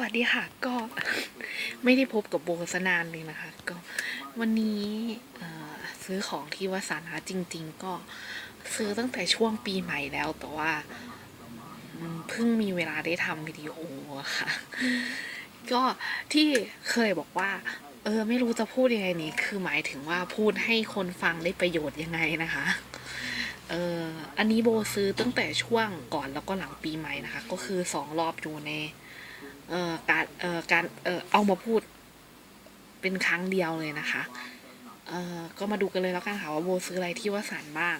วัสดีค่ะ ก็ไม่ได้พบกับโบสนานเลยนะคะ ก็วันนี้ซื้อของที่วสันต์นะคะจริง ๆ ก็ซื้อตั้งแต่ช่วงปีใหม่แล้ว แต่ว่าเพิ่งมีเวลาได้ทำวิดีโอค่ะ ก็ที่เคยบอกว่า เออ ไม่รู้จะพูดยังไงนี่ คือหมายถึงว่าพูดให้คนฟังได้ประโยชน์ยังไงนะคะเอออันนี้โบซื้อตั้งแต่ช่วงก่อนแล้วก็หลังปีใหม่นะคะ ก็คือสองรอบอยู่ใน เอ่อการเอ่อการเอ่อเอามาพูดเป็นครั้งเดียวเลยนะคะเอ่อก็มาดูกันเลยแล้วกันค่ะว่าโบซื้ออะไรที่วสันบ้าง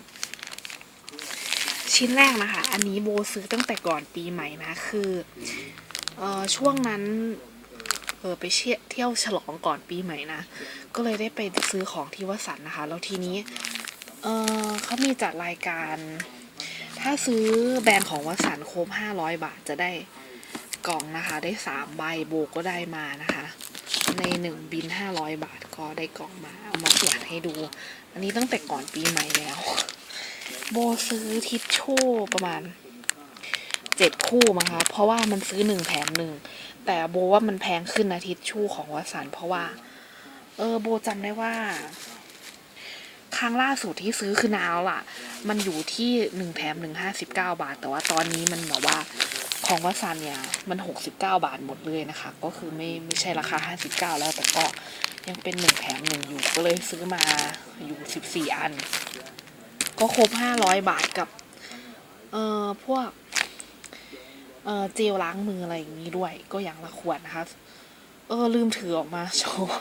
ชิ้นแรกนะคะ อันนี้โบซื้อตั้งแต่ก่อนปีใหม่นะคือเอ่อช่วงนั้นเออไปเที่ยเที่ยวฉลองก่อนปีใหม่นะ ก็เลยได้ไปซื้อของที่วสันนะคะ แล้วทีนี้ เออเขามีจัดรายการ ถ้าซื้อแบรนด์ของวสันครบ500 บาทจะได้ กล่องนะคะ ได้สามใบโบก็ได้มานะคะ ในหนึ่งบินห้าร้อยบาทก็ได้กล่องมาเอามาตรวจให้ดู อันนี้ตั้งแต่ก่อนปีใหม่แล้ว โบซื้อทิชชู่ประมาณเจ็ดคู่มั้งคะ เพราะว่ามันซื้อหนึ่งแถมหนึ่ง แต่โบว่ามันแพงขึ้นนะทิชชู่ของวสันเพราะว่า เออโบจำได้ว่า ครั้งล่าสุดที่ซื้อคือนาวล่ะ มันอยู่ที่หนึ่งแถมหนึ่งห้าสิบเก้าบาท แต่ว่าตอนนี้มันแบบว่า ของวัสันเนี่ยมันหกสิบาทหมดเลยนะคะ ก็คือไม่ไม่ใช่ราคาห้าสิบเก้าแล้วแต่ก็ยังเป็นหนึ่งแถมหนึ่งอยู่ก็เลยซื้อมาอยู่สิบสี่อัน ก็ครบห้าร้อยบาทกับ เอ่อพวก เอ่อเจลล้างมืออะไรอย่างนี้ด้วย ก็อย่างละขวดนะคะเออลืมถือออกมาโชว์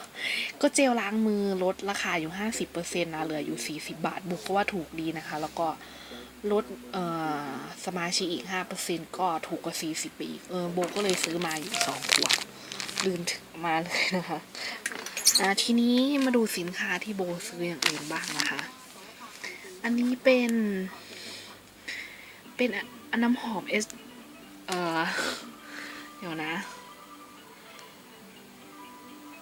ก็เจลล้างมือลดราคาอยู่ห้าสิบเปอร์เซ็นต์นะเหลืออยู่สี่สิบาท บุกก็ว่าถูกดีนะคะ แล้วก็ ลดเออสมาชิกอีกห้าเปอร์เซ็นก็ถูกกว่าสี่สิบไปอีก เออโบก็เลยซื้อมาอยู่สองขวดลืมถึงมาเลยนะคะอ่าทีนี้มาดูสินค้าที่โบซื้ออย่างอื่นบ้างนะคะ อันนี้เป็น เป็นอันน้ำหอมเอสเอ่อเดี๋ยวนะ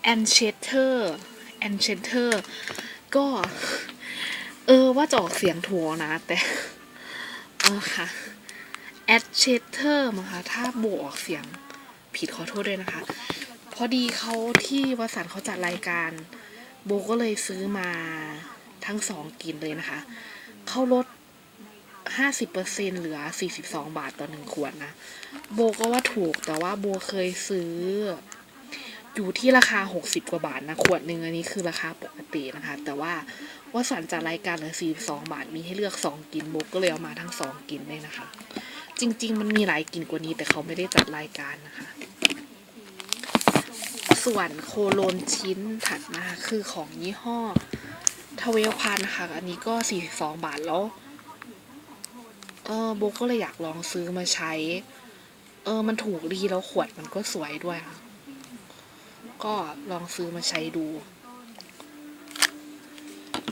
แอนเชเตอร์แอนเชเตอร์ก็ เออว่าจะออกเสียงถูกนะแต่ เออค่ะ a d c h e t e r มั้งคะถ้าโบออกเสียงผิดขอโทษด้วยนะคะ พอดีเขาที่วสันเขาจัดรายการโบก็เลยซื้อมาทั้งสองกินเลยนะคะ เขาลด 50%เหลือ 42 บาทต่อหนึ่งขวดนะ โบก็ว่าถูกแต่ว่าโบเคยซื้อ อยู่ที่ราคา 60 กว่าบาทนะขวดหนึ่งอันนี้คือราคาปกตินะคะ แต่ว่าว่าสันจัดรายการเหลือ42 บาทมีให้เลือก 2กินโบก็เลยเอามาทั้ง 2กินเลยนะคะ จริง ๆ มันมีหลายกินกว่านี้แต่เขาไม่ได้จัดรายการนะคะ ส่วนโคโลนชิ้นถัดมาคือของยี่ห้อทเวลพันค่ะ อันนี้ก็ 42 บาทแล้ว เออโบก็เลยอยากลองซื้อมาใช้ เออ มันถูกดีแล้วขวดมันก็สวยด้วยค่ะ ก็ลองซื้อมาใช้ดู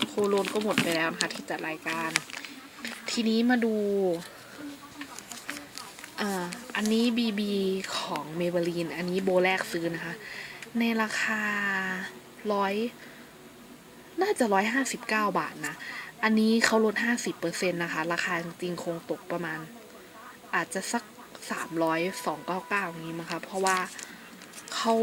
โคโลนก็หมดไปแล้วนะคะที่จัดรายการ ทีนี้มาดูอันนี้บีบีของเมเบลีนอันนี้โบแรกซื้อนะคะ ในราคาร้อยน่าจะร้อยห้าสิบเก้าบาทนะ อันนี้เขาลดห้าสิบเปอร์เซ็นต์นะคะ ราคาจริงคงตกประมาณ อาจจะสักสามร้อยสองเก้าเก้าอย่างนี้มั้งคะ เพราะว่าเขา